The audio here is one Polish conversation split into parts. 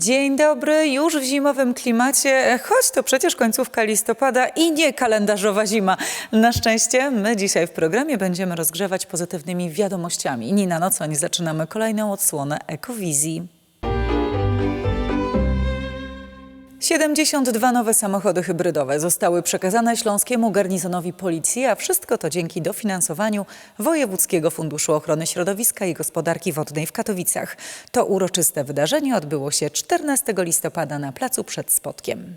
Dzień dobry, już w zimowym klimacie, choć to przecież końcówka listopada i nie kalendarzowa zima. Na szczęście my dzisiaj w programie będziemy rozgrzewać pozytywnymi wiadomościami. Nina Nocoń, zaczynamy kolejną odsłonę Ekowizji. 72 nowe samochody hybrydowe zostały przekazane Śląskiemu Garnizonowi Policji, a wszystko to dzięki dofinansowaniu Wojewódzkiego Funduszu Ochrony Środowiska i Gospodarki Wodnej w Katowicach. To uroczyste wydarzenie odbyło się 14 listopada na placu przed Spotkiem.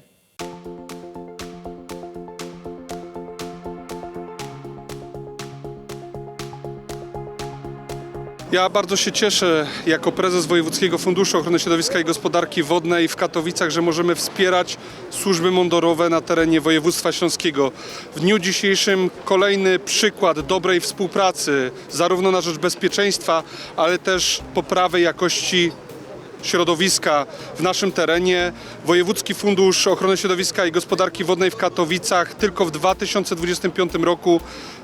Ja bardzo się cieszę jako prezes Wojewódzkiego Funduszu Ochrony Środowiska i Gospodarki Wodnej w Katowicach, że możemy wspierać służby mundurowe na terenie województwa śląskiego. W dniu dzisiejszym kolejny przykład dobrej współpracy zarówno na rzecz bezpieczeństwa, ale też poprawy jakości środowiska w naszym terenie. Wojewódzki Fundusz Ochrony Środowiska i Gospodarki Wodnej w Katowicach tylko w 2025 roku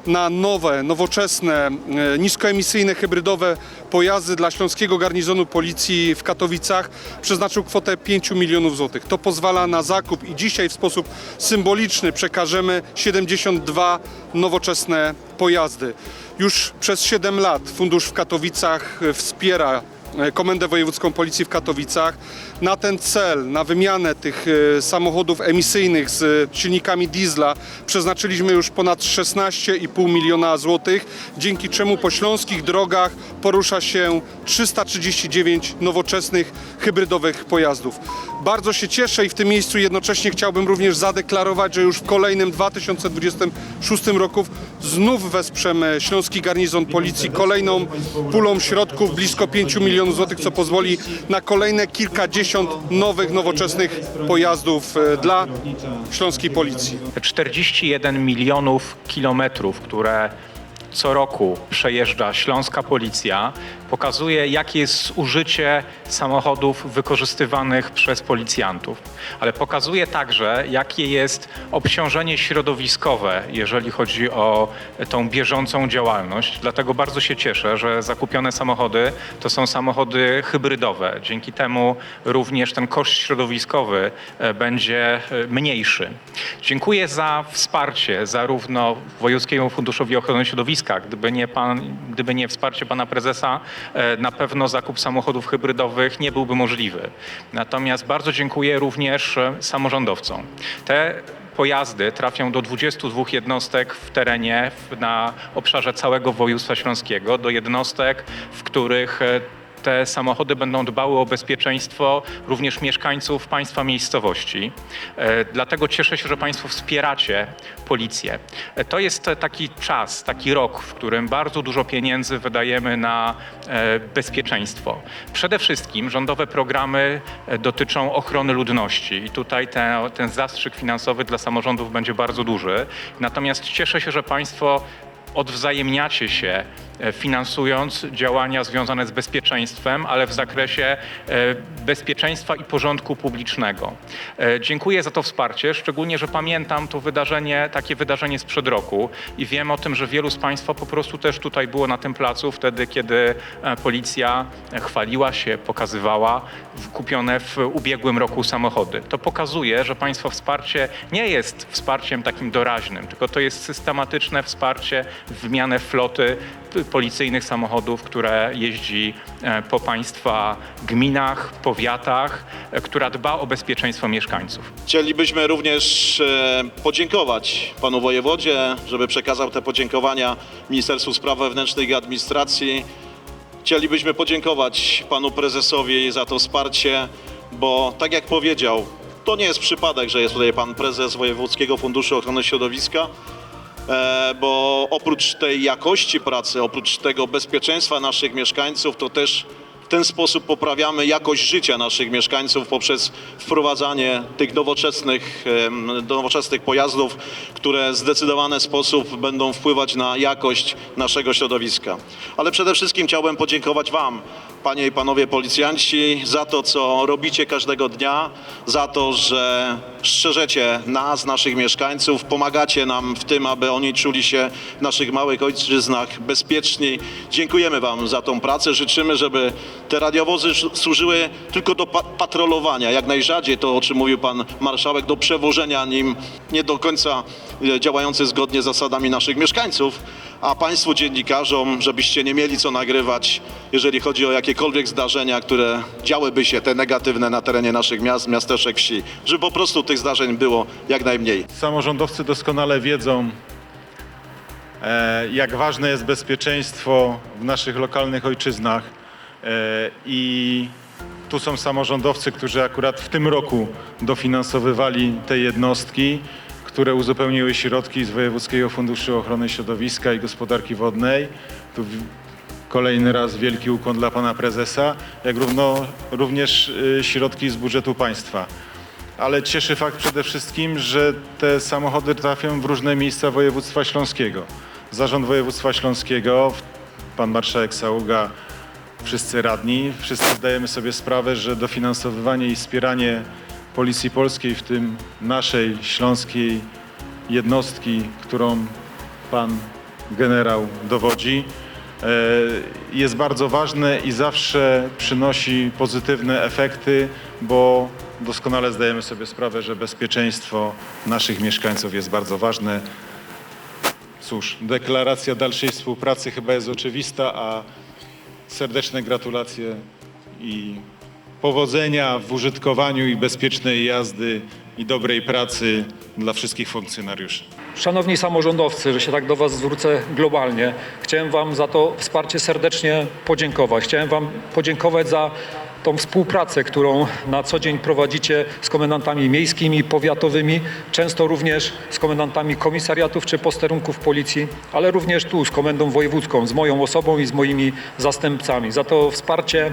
na nowe, nowoczesne, e, niskoemisyjne, hybrydowe pojazdy dla Śląskiego Garnizonu Policji w Katowicach przeznaczył kwotę 5 milionów złotych. To pozwala na zakup i dzisiaj w sposób symboliczny przekażemy 72 nowoczesne pojazdy. Już przez 7 lat Fundusz w Katowicach e, wspiera Komendę Wojewódzką Policji w Katowicach. Na ten cel, na wymianę tych e, samochodów emisyjnych z e, silnikami diesla przeznaczyliśmy już ponad 16,5 miliona złotych, dzięki czemu po śląskich drogach porusza się 339 nowoczesnych hybrydowych pojazdów. Bardzo się cieszę i w tym miejscu jednocześnie chciałbym również zadeklarować, że już w kolejnym 2026 roku znów wesprzemy Śląski Garnizon Policji kolejną pulą środków blisko 5 milionów złotych, co pozwoli na kolejne kilkadziesiąt nowych, nowoczesnych pojazdów e, dla Śląskiej Policji. 41 milionów kilometrów, które co roku przejeżdża śląska policja, pokazuje, jakie jest użycie samochodów wykorzystywanych przez policjantów. Ale pokazuje także, jakie jest obciążenie środowiskowe, jeżeli chodzi o tą bieżącą działalność. Dlatego bardzo się cieszę, że zakupione samochody to są samochody hybrydowe. Dzięki temu również ten koszt środowiskowy e, będzie e, mniejszy. Dziękuję za wsparcie zarówno Wojewódzkiemu Funduszowi Ochrony Środowiska, gdyby nie, pan, gdyby nie wsparcie pana prezesa, na pewno zakup samochodów hybrydowych nie byłby możliwy. Natomiast bardzo dziękuję również e, samorządowcom. Te pojazdy trafią do 22 jednostek w terenie na obszarze całego województwa śląskiego, do jednostek, w których e, te samochody będą dbały o bezpieczeństwo również mieszkańców państwa miejscowości. E, Dlatego cieszę się, że Państwo wspieracie policję. E, To jest taki czas, taki rok, w którym bardzo dużo pieniędzy wydajemy na e, bezpieczeństwo. Przede wszystkim rządowe programy dotyczą ochrony ludności i tutaj te, ten zastrzyk finansowy dla samorządów będzie bardzo duży. Natomiast cieszę się, że Państwo odwzajemniacie się, finansując działania związane z bezpieczeństwem, ale w zakresie e, bezpieczeństwa i porządku publicznego. E, Dziękuję za to wsparcie, szczególnie, że pamiętam to wydarzenie, takie wydarzenie sprzed roku i wiem o tym, że wielu z Państwa po prostu też tutaj było na tym placu wtedy, kiedy e, policja chwaliła się, pokazywała kupione w ubiegłym roku samochody. To pokazuje, że Państwa wsparcie nie jest wsparciem takim doraźnym, tylko to jest systematyczne wsparcie w wymianę floty policyjnych samochodów, które jeździ e, po Państwa gminach, powiatach, e, która dba o bezpieczeństwo mieszkańców. Chcielibyśmy również e, podziękować panu wojewodzie, żeby przekazał te podziękowania Ministerstwu Spraw Wewnętrznych i Administracji. Chcielibyśmy podziękować panu prezesowi za to wsparcie, bo tak jak powiedział, to nie jest przypadek, że jest tutaj pan prezes Wojewódzkiego Funduszu Ochrony Środowiska, bo oprócz tej jakości pracy, oprócz tego bezpieczeństwa naszych mieszkańców, to też w ten sposób poprawiamy jakość życia naszych mieszkańców poprzez wprowadzanie tych nowoczesnych, nowoczesnych pojazdów, które w zdecydowany sposób będą wpływać na jakość naszego środowiska. Ale przede wszystkim chciałbym podziękować Wam, panie i panowie policjanci, za to, co robicie każdego dnia, za to, że strzeżecie nas, naszych mieszkańców, pomagacie nam w tym, aby oni czuli się w naszych małych ojczyznach bezpieczni. Dziękujemy wam za tą pracę. Życzymy, żeby te radiowozy służyły tylko do pa- patrolowania, jak najrzadziej to, o czym mówił pan marszałek, do przewożenia nim nie do końca e, działające zgodnie z zasadami naszych mieszkańców, a państwu dziennikarzom, żebyście nie mieli co nagrywać, jeżeli chodzi o jakiekolwiek zdarzenia, które działyby się, te negatywne na terenie naszych miast, miasteczek, wsi, żeby po prostu tych zdarzeń było jak najmniej. Samorządowcy doskonale wiedzą, e, jak ważne jest bezpieczeństwo w naszych lokalnych ojczyznach. E, I tu są samorządowcy, którzy akurat w tym roku dofinansowywali te jednostki, które uzupełniły środki z Wojewódzkiego Funduszu Ochrony Środowiska i Gospodarki Wodnej. Tu kolejny raz wielki ukłon dla pana prezesa, jak równo, również y, środki z budżetu państwa ale cieszy fakt przede wszystkim, że te samochody trafią w różne miejsca województwa śląskiego. Zarząd województwa śląskiego, pan marszałek Saługa, wszyscy radni, wszyscy zdajemy sobie sprawę, że dofinansowywanie i wspieranie Policji Polskiej, w tym naszej śląskiej jednostki, którą pan generał dowodzi, e, jest bardzo ważne i zawsze przynosi pozytywne efekty, bo doskonale zdajemy sobie sprawę, że bezpieczeństwo naszych mieszkańców jest bardzo ważne. Cóż, deklaracja dalszej współpracy chyba jest oczywista, a serdeczne gratulacje i powodzenia w użytkowaniu i bezpiecznej jazdy i dobrej pracy dla wszystkich funkcjonariuszy. Szanowni samorządowcy, że się tak do Was zwrócę globalnie, chciałem Wam za to wsparcie serdecznie podziękować. Chciałem Wam podziękować za tą współpracę, którą na co dzień prowadzicie z komendantami miejskimi, powiatowymi, często również z komendantami komisariatów czy posterunków policji, ale również tu z komendą wojewódzką, z moją osobą i z moimi zastępcami. Za to wsparcie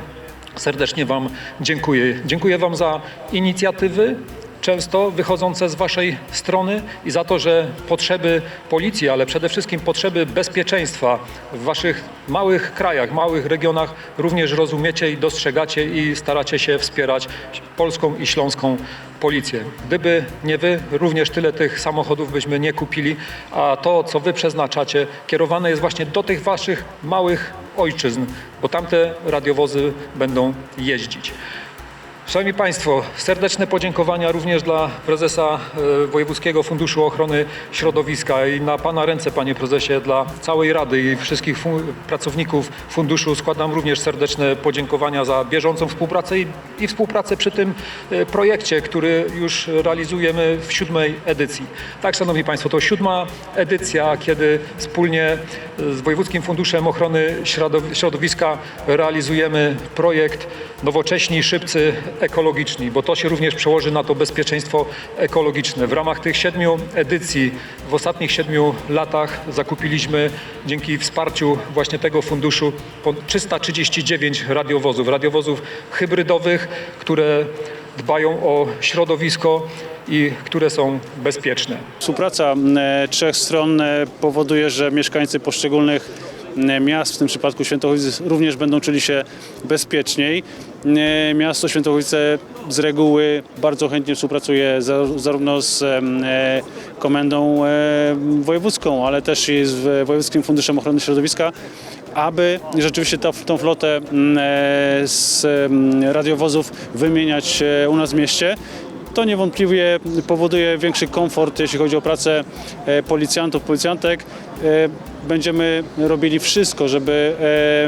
serdecznie Wam dziękuję. Dziękuję Wam za inicjatywy, często wychodzące z Waszej strony i za to, że potrzeby policji, ale przede wszystkim potrzeby bezpieczeństwa w Waszych małych krajach, małych regionach również rozumiecie i dostrzegacie i staracie się wspierać polską i śląską policję. Gdyby nie Wy, również tyle tych samochodów byśmy nie kupili, a to, co Wy przeznaczacie, kierowane jest właśnie do tych Waszych małych ojczyzn, bo tamte radiowozy będą jeździć. Szanowni Państwo, serdeczne podziękowania również dla prezesa e, Wojewódzkiego Funduszu Ochrony Środowiska i na Pana ręce, Panie Prezesie, dla całej Rady i wszystkich fu- pracowników funduszu składam również serdeczne podziękowania za bieżącą współpracę i, i współpracę przy tym e, projekcie, który już realizujemy w siódmej edycji. Tak, Szanowni Państwo, to siódma edycja, kiedy wspólnie e, z Wojewódzkim Funduszem Ochrony Środow- Środowiska realizujemy projekt Nowocześni, Szybcy, Ekologiczni, bo to się również przełoży na to bezpieczeństwo ekologiczne. W ramach tych siedmiu edycji w ostatnich siedmiu latach zakupiliśmy dzięki wsparciu właśnie tego funduszu po 339 radiowozów, radiowozów hybrydowych, które dbają o środowisko i które są bezpieczne. Współpraca e, trzech stron e, powoduje, że mieszkańcy poszczególnych miast, w tym przypadku Świętochowicz, również będą czuli się bezpieczniej. E, Miasto Świętochowice z reguły bardzo chętnie współpracuje za- zarówno z e, komendą e, wojewódzką, ale też i z Wojewódzkim Funduszem Ochrony Środowiska, aby rzeczywiście ta, tą flotę e, z radiowozów wymieniać e, u nas w mieście. To niewątpliwie powoduje większy komfort, jeśli chodzi o pracę e, policjantów, policjantek. E, Będziemy robili wszystko, żeby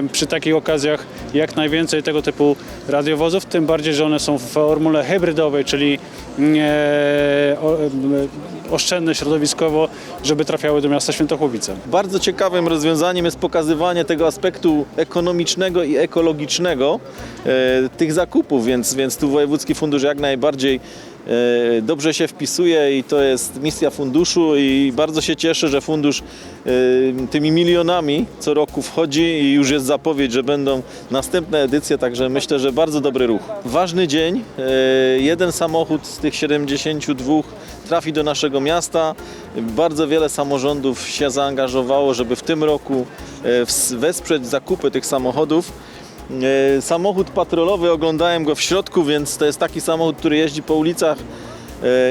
e, przy takich okazjach jak najwięcej tego typu radiowozów, tym bardziej, że one są w formule hybrydowej, czyli e, o- e, oszczędne środowiskowo, żeby trafiały do miasta Świętochłowice. Bardzo ciekawym rozwiązaniem jest pokazywanie tego aspektu ekonomicznego i ekologicznego e, tych zakupów, więc, więc tu Wojewódzki Fundusz jak najbardziej e, dobrze się wpisuje i to jest misja funduszu i bardzo się cieszę, że fundusz e, tymi milionami co roku wchodzi i już jest zapowiedź, że będą następne edycje, także myślę, że bardzo dobry ruch. Ważny dzień, e, jeden samochód z tych 72 trafi do naszego miasta. Bardzo wiele samorządów się zaangażowało, żeby w tym roku e, wesprzeć zakupy tych samochodów. E, Samochód patrolowy, oglądałem go w środku, więc to jest taki samochód, który jeździ po ulicach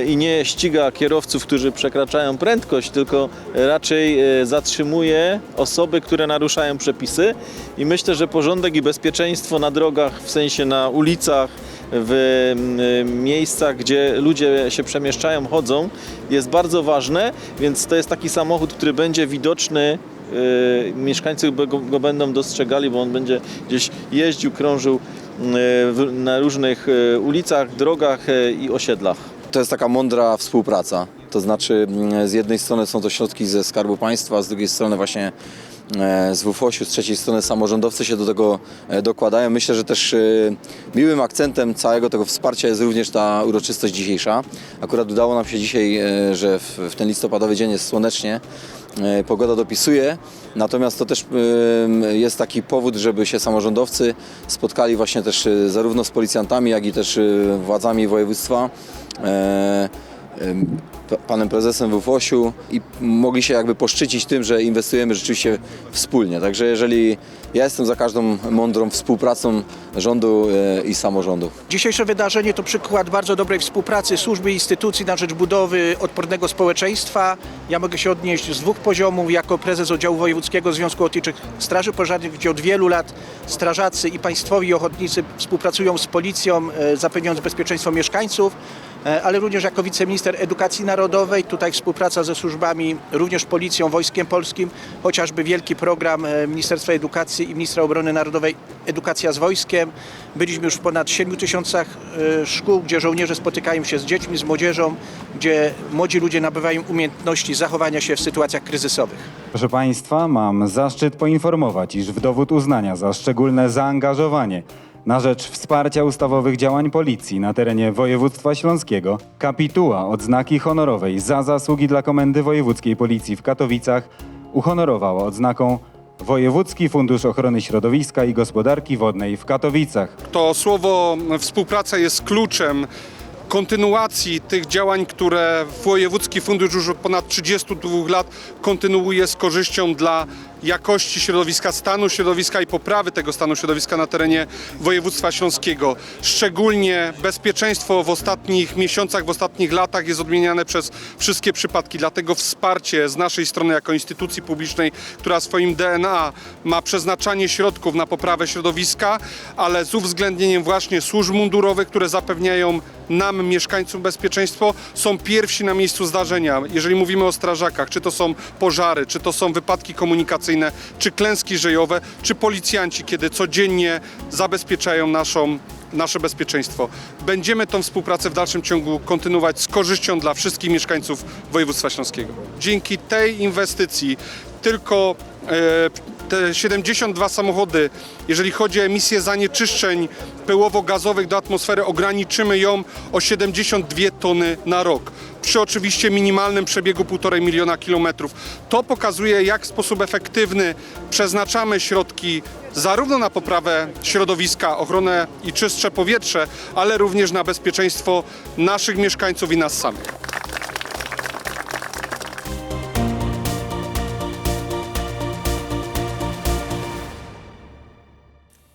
i nie ściga kierowców, którzy przekraczają prędkość, tylko raczej e, zatrzymuje osoby, które naruszają przepisy. I myślę, że porządek i bezpieczeństwo na drogach, w sensie na ulicach, w miejscach, gdzie ludzie się przemieszczają, chodzą, jest bardzo ważne, więc to jest taki samochód, który będzie widoczny y, mieszkańcy go, go będą dostrzegali, bo on będzie gdzieś jeździł, krążył na różnych ulicach, drogach i osiedlach. To jest taka mądra współpraca. To znaczy, mm, z jednej strony są to środki ze Skarbu Państwa, z drugiej strony właśnie z WFOŚ-u, z trzeciej strony samorządowcy się do tego e, dokładają. Myślę, że też e, miłym akcentem całego tego wsparcia jest również ta uroczystość dzisiejsza. Akurat udało nam się dzisiaj, e, że w, ten listopadowy dzień jest słonecznie, e, pogoda dopisuje, natomiast to też e, jest taki powód, żeby się samorządowcy spotkali właśnie też e, zarówno z policjantami, jak i też e, władzami województwa. Panem prezesem WFOŚ-u i mogli się jakby poszczycić tym, że inwestujemy rzeczywiście wspólnie. Także jeżeli ja jestem za każdą mądrą współpracą rządu e, i samorządu. Dzisiejsze wydarzenie to przykład bardzo dobrej współpracy służby i instytucji na rzecz budowy odpornego społeczeństwa. Ja mogę się odnieść z dwóch poziomów jako prezes oddziału wojewódzkiego Związku Ochotniczych Straży Pożarnych, gdzie od wielu lat strażacy i państwowi ochotnicy współpracują z policją, e, zapewniając bezpieczeństwo mieszkańców, ale również jako wiceminister edukacji narodowej, tutaj współpraca ze służbami, również policją, wojskiem polskim, chociażby wielki program e, Ministerstwa Edukacji i Ministra Obrony Narodowej Edukacja z wojskiem. Byliśmy już w ponad 7 tysiącach e, szkół, gdzie żołnierze spotykają się z dziećmi, z młodzieżą, gdzie młodzi ludzie nabywają umiejętności zachowania się w sytuacjach kryzysowych. Proszę Państwa, mam zaszczyt poinformować, iż w dowód uznania za szczególne zaangażowanie na rzecz wsparcia ustawowych działań policji na terenie województwa śląskiego kapituła odznaki honorowej za zasługi dla Komendy Wojewódzkiej Policji w Katowicach uhonorowała odznaką Wojewódzki Fundusz Ochrony Środowiska i Gospodarki Wodnej w Katowicach. To słowo współpraca jest kluczem kontynuacji tych działań, które Wojewódzki Fundusz już od ponad 32 lat kontynuuje z korzyścią dla jakości środowiska, stanu środowiska i poprawy tego stanu środowiska na terenie województwa śląskiego. Szczególnie bezpieczeństwo w ostatnich miesiącach, w ostatnich latach jest odmieniane przez wszystkie przypadki. Dlatego wsparcie z naszej strony jako instytucji publicznej, która swoim DNA ma przeznaczanie środków na poprawę środowiska, ale z uwzględnieniem właśnie służb mundurowych, które zapewniają nam, mieszkańcom bezpieczeństwo, są pierwsi na miejscu zdarzenia. Jeżeli mówimy o strażakach, czy to są pożary, czy to są wypadki komunikacyjne, czy klęski żyjowe, czy policjanci, kiedy codziennie zabezpieczają naszą nasze bezpieczeństwo. Będziemy tą współpracę w dalszym ciągu kontynuować z korzyścią dla wszystkich mieszkańców województwa śląskiego. Dzięki tej inwestycji tylko te 72 samochody, jeżeli chodzi o emisję zanieczyszczeń pyłowo-gazowych do atmosfery, ograniczymy ją o 72 tony na rok. Przy oczywiście minimalnym przebiegu 1,5 miliona kilometrów. To pokazuje, jak w sposób efektywny przeznaczamy środki zarówno na poprawę środowiska, ochronę i czystsze powietrze, ale również na bezpieczeństwo naszych mieszkańców i nas samych.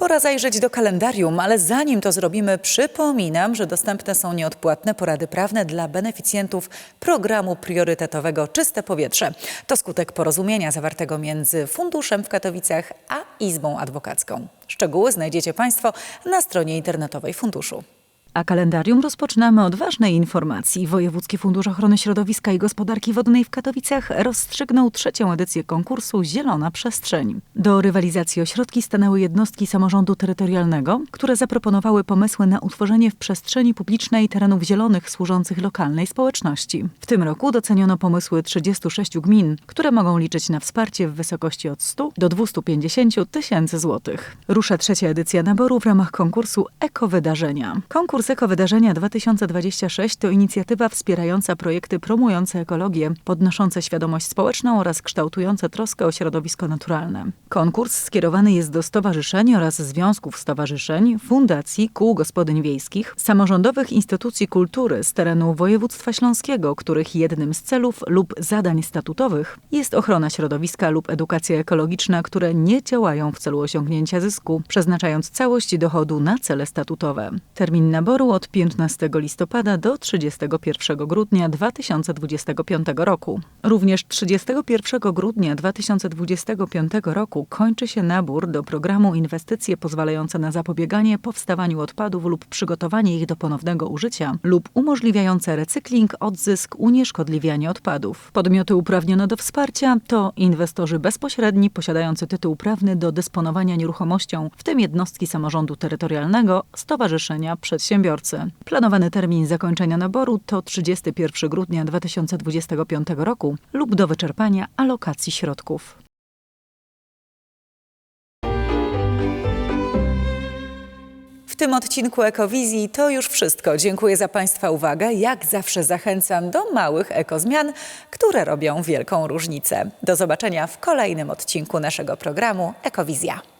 Pora zajrzeć do kalendarium, ale zanim to zrobimy, przypominam, że dostępne są nieodpłatne porady prawne dla beneficjentów programu priorytetowego Czyste Powietrze. To skutek porozumienia zawartego między Funduszem w Katowicach a Izbą Adwokacką. Szczegóły znajdziecie Państwo na stronie internetowej Funduszu. A kalendarium rozpoczynamy od ważnej informacji. Wojewódzki Fundusz Ochrony Środowiska i Gospodarki Wodnej w Katowicach rozstrzygnął trzecią edycję konkursu Zielona Przestrzeń. Do rywalizacji o środki stanęły jednostki samorządu terytorialnego, które zaproponowały pomysły na utworzenie w przestrzeni publicznej terenów zielonych służących lokalnej społeczności. W tym roku doceniono pomysły 36 gmin, które mogą liczyć na wsparcie w wysokości od 100 do 250 tysięcy złotych. Rusza trzecia edycja naboru w ramach konkursu Eko Wydarzenia. Konkurs Konkurs Wydarzenia 2026 to inicjatywa wspierająca projekty promujące ekologię, podnoszące świadomość społeczną oraz kształtujące troskę o środowisko naturalne. Konkurs skierowany jest do stowarzyszeń oraz związków stowarzyszeń, fundacji, kół gospodyń wiejskich, samorządowych instytucji kultury z terenu województwa śląskiego, których jednym z celów lub zadań statutowych jest ochrona środowiska lub edukacja ekologiczna, które nie działają w celu osiągnięcia zysku, przeznaczając całość dochodu na cele statutowe. Termin naboru od 15 listopada do 31 grudnia 2025 roku. Również 31 grudnia 2025 roku kończy się nabór do programu Inwestycje pozwalające na zapobieganie powstawaniu odpadów lub przygotowanie ich do ponownego użycia lub umożliwiające recykling, odzysk, unieszkodliwianie odpadów. Podmioty uprawnione do wsparcia to inwestorzy bezpośredni posiadający tytuł prawny do dysponowania nieruchomością, w tym jednostki samorządu terytorialnego, stowarzyszenia, przedsiębiorcy. Planowany termin zakończenia naboru to 31 grudnia 2025 roku lub do wyczerpania alokacji środków. W tym odcinku Ekowizji to już wszystko. Dziękuję za Państwa uwagę. Jak zawsze zachęcam do małych ekozmian, które robią wielką różnicę. Do zobaczenia w kolejnym odcinku naszego programu Ekowizja.